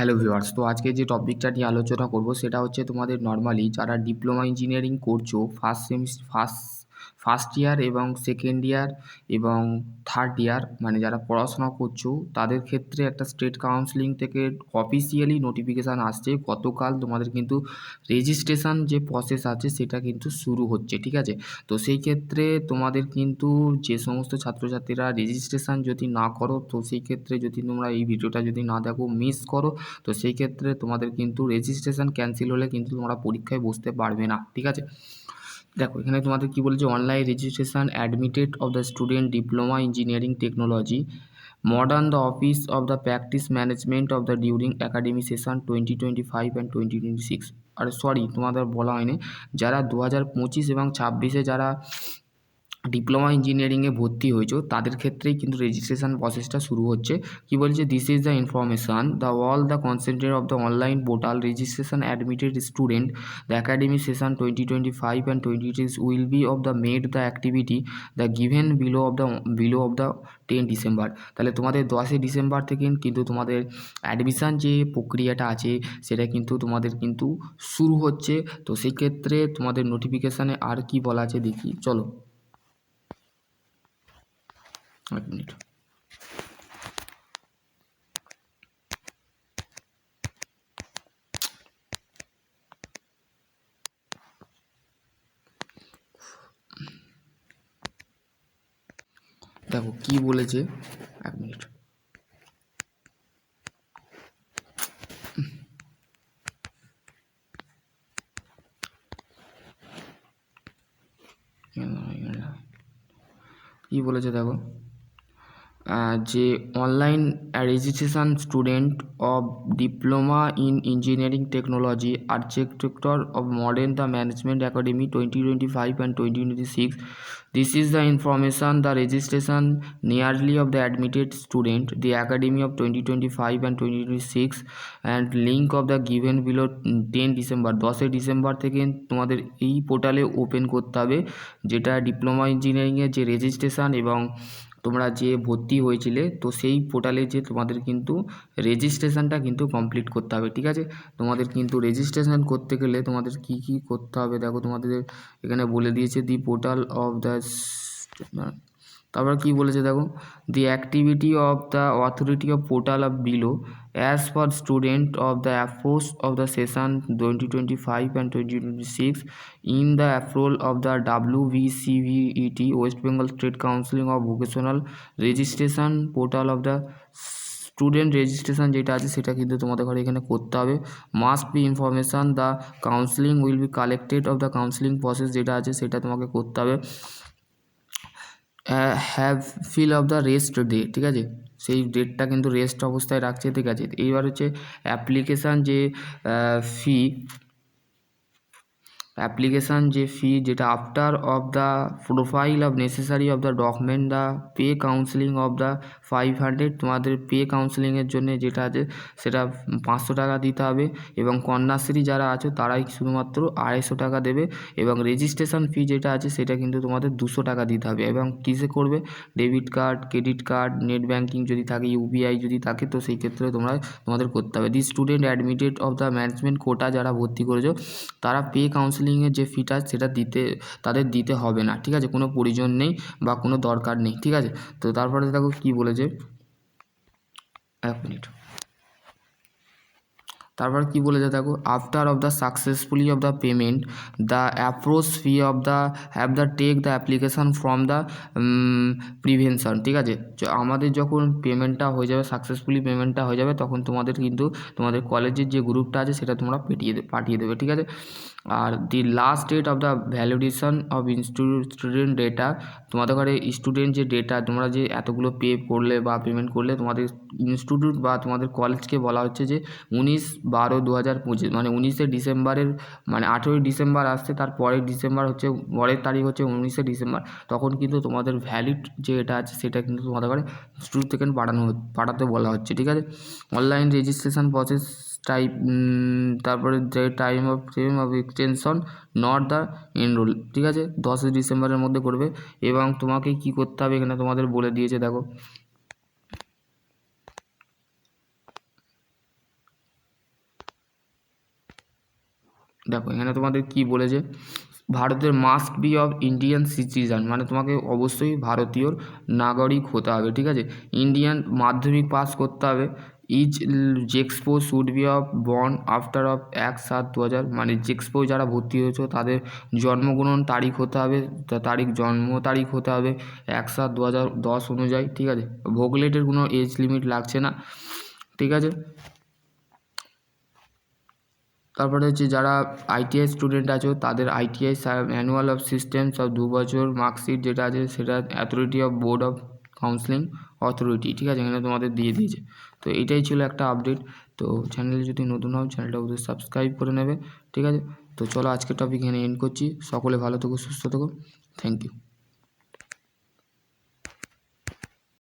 Hello viewers তো আজকে যে টপিকটা নিয়ে আলোচনা করব, সেটা হচ্ছে তোমাদের নর্মালি যারা ডিপ্লোমা ইঞ্জিনিয়ারিং করছ first semester first first year এবং সেকেন্ড ইয়ার এবং থার্ড ইয়ার মানে যারা পড়াশোনা করছ, তাদের ক্ষেত্রে একটা স্টেট কাউন্সিলিং থেকে অফিসিয়ালি নোটিফিকেশান আসছে। গতকাল তোমাদের কিন্তু রেজিস্ট্রেশন যে প্রসেস আছে, সেটা কিন্তু শুরু হচ্ছে, ঠিক আছে? তো সেই ক্ষেত্রে তোমাদের কিন্তু যে সমস্ত ছাত্রছাত্রীরা রেজিস্ট্রেশন যদি না করো, তো সেই ক্ষেত্রে যদি তোমরা এই ভিডিওটা যদি না দেখো মিস করো, তো সেই ক্ষেত্রে তোমাদের কিন্তু রেজিস্ট্রেশন ক্যান্সেল হলে কিন্তু তোমরা পরীক্ষায় বসতে পারবে না, ঠিক আছে? দেখো, এখানে তোমাদের কি বলেছে? Online registration admitted of the student diploma engineering technology modern the office of the practice management of the during academy session twenty twenty five and twenty twenty six R sorry তোমাদের বলা হয়নি। যারা দু হাজার পঁচিশ এবং ছাব্বিশে যারা ডিপ্লোমা ইঞ্জিনিয়ারিংয়ে ভর্তি হয়েছো, তাদের ক্ষেত্রেই কিন্তু রেজিস্ট্রেশন প্রসেসটা শুরু হচ্ছে। কি বলছে? This is the information the all the concentrate of the online portal registration admitted student the academy session twenty twenty five and twenty six will be of the made the activity the given below of the below of the ten December তাহলে তোমাদের দশই December থেকে কিন্তু তোমাদের admission যে প্রক্রিয়াটা আছে, সেটা কিন্তু তোমাদের কিন্তু শুরু হচ্ছে। তো সেক্ষেত্রে তোমাদের নোটিফিকেশানে আর কি বলা আছে দেখি। চলো। এক মিনিট দেখো কি বলেছে? এক মিনিট। কি বলেছে দেখো? যে online registration student of diploma in engineering technology architecture of modern the management academy twenty twenty five and twenty twenty six this is the information the registration nearly of the admitted student the academy of twenty twenty five and twenty twenty six and link of the given below ten December দশই December থেকে তোমাদের এই পোর্টালে open করতে হবে, যেটা diploma ইঞ্জিনিয়ারিংয়ের যে রেজিস্ট্রেশন এবং তোমরা যে ভর্তি হয়েছিলে, তো সেই পোর্টালে যে তোমাদের কিন্তু রেজিস্ট্রেশনটা কিন্তু কমপ্লিট করতে হবে, ঠিক আছে? তোমাদের কিন্তু রেজিস্ট্রেশন করতে গেলে তোমাদের কি কি করতে হবে? দেখো তোমাদের এখানে বলে দিয়েছে দি পোর্টাল অফ দ্য তারপর কি বলেছে দেখো the activity of the authority of portal of below as for student of the a force of the session twenty twenty five and twenty twenty six in the approval of the W West Bengal state counselling of vocational registration portal of the student registration যেটা আছে সেটা কিন্তু তোমাদের ঘরে এখানে করতে হবে। Must be information the counselling will be collected of the counselling process যেটা আছে সেটা তোমাকে করতে হবে। Have fill of the rest day ঠিক আছে? সেই ডেটটা কিন্তু রেস্ট অবস্থায় রাখছে, ঠিক আছে? এইবার হচ্ছে অ্যাপ্লিকেশান যে ফি অ্যাপ্লিকেশান যে ফি যেটা after of the profile of necessary of the document the pay counselling of the five hundred তোমাদের পে কাউন্সিলিংয়ের জন্য যেটা আছে সেটা পাঁচশো টাকা দিতে হবে এবং কন্যাশ্রী যারা আছে তারাই শুধুমাত্র আড়াইশো টাকা দেবে এবং রেজিস্ট্রেশন ফি যেটা আছে সেটা কিন্তু তোমাদের দুশো টাকা দিতে হবে এবং কিসে করবে? Debit card credit card net banking যদি থাকে ইউপিআই যদি থাকে তো সেই ক্ষেত্রে তোমরা তোমাদের করতে হবে। The student admitted of the management quota যারা ভর্তি করেছ, তারা পে কাউন্সিলিংয়ের যে ফিটা সেটা দিতে, তাদের দিতে হবে না, ঠিক আছে? কোনো প্রয়োজন নেই বা কোনো দরকার নেই, ঠিক আছে? তো তারপরে দেখো কী বলেছে? এক মিনিট তারপর কি বলেছে দেখো after of the successfully of the payment the approach fee of the have the take the application from the prevention ঠিক আছে? আমাদের যখন পেমেন্টটা হয়ে যাবে সাকসেসফুলি পেমেন্টটা হয়ে যাবে, তখন তোমাদের কিন্তু, তোমাদের কলেজের যে গ্রুপটা আছে, সেটা তোমরা পেটিয়ে পাঠিয়ে দেবে, ঠিক আছে? আর the last date of the validation of student data তোমাদের ঘরে স্টুডেন্ট যে ডেটা তোমরা যে এতগুলো পে করলে বা পেমেন্ট করলে, তোমাদের ইনস্টিটিউট বা তোমাদের কলেজকে বলা হচ্ছে যে, উনিশ বারো দু হাজার পঁচিশ মানে উনিশে ডিসেম্বরের মানে আঠেরোই ডিসেম্বর আসছে, তার পরের ডিসেম্বর হচ্ছে, পরের তারিখ হচ্ছে উনিশে ডিসেম্বর, তখন কিন্তু তোমাদের ভ্যালিড যে এটা আছে, সেটা কিন্তু তোমাদের ঘরে ইনস্টিটিউট থেকে পাঠানো পাঠাতে বলা হচ্ছে, ঠিক আছে? অনলাইন রেজিস্ট্রেশন প্রসেস টাইপ তারপরে যে time of time of extension not the enroll ঠিক আছে? দশই ডিসেম্বরের মধ্যে করবে, এবং তোমাকে কি করতে হবে এখানে তোমাদের বলে দিয়েছে, দেখো। দেখো, এখানে তোমাদের কি বলেছে? ভারতের must be of Indian citizen মানে তোমাকে অবশ্যই ভারতীয় নাগরিক হতে হবে, ঠিক আছে? ইন্ডিয়ান মাধ্যমিক পাস করতে হবে। Each JEXPO should be of born after of এক সাত দু হাজার মানে জেক্সপো যারা ভর্তি হয়েছে, তাদের জন্মগ্রহণ তারিখ হতে হবে তারিখ, জন্ম তারিখ হতে হবে এক সাত দু হাজার দশ অনুযায়ী, ঠিক আছে? ভোগলেটের কোনো এজ লিমিট লাগছে না, ঠিক আছে? তারপরে হচ্ছে যারা আইটিআই স্টুডেন্ট আছো, তাদের আইটিআই অ্যানুয়াল অফ সিস্টেম সব দু বছর মার্কশিট যেটা আছে, সেটা authority of board of counselling authority ঠিক আছে? এখানে তোমাদের দিয়ে দিয়েছে। তো এটাই ছিল একটা আপডেট তো চ্যানেলে যদি নতুন হও চ্যানেলটা অবশ্যই সাবস্ক্রাইব করে নেবে, ঠিক আছে? তো চলো আজকের টপিক এখানে এন্ড করছি। সকলে ভালো থেকো, সুস্থ থেকো। Thank you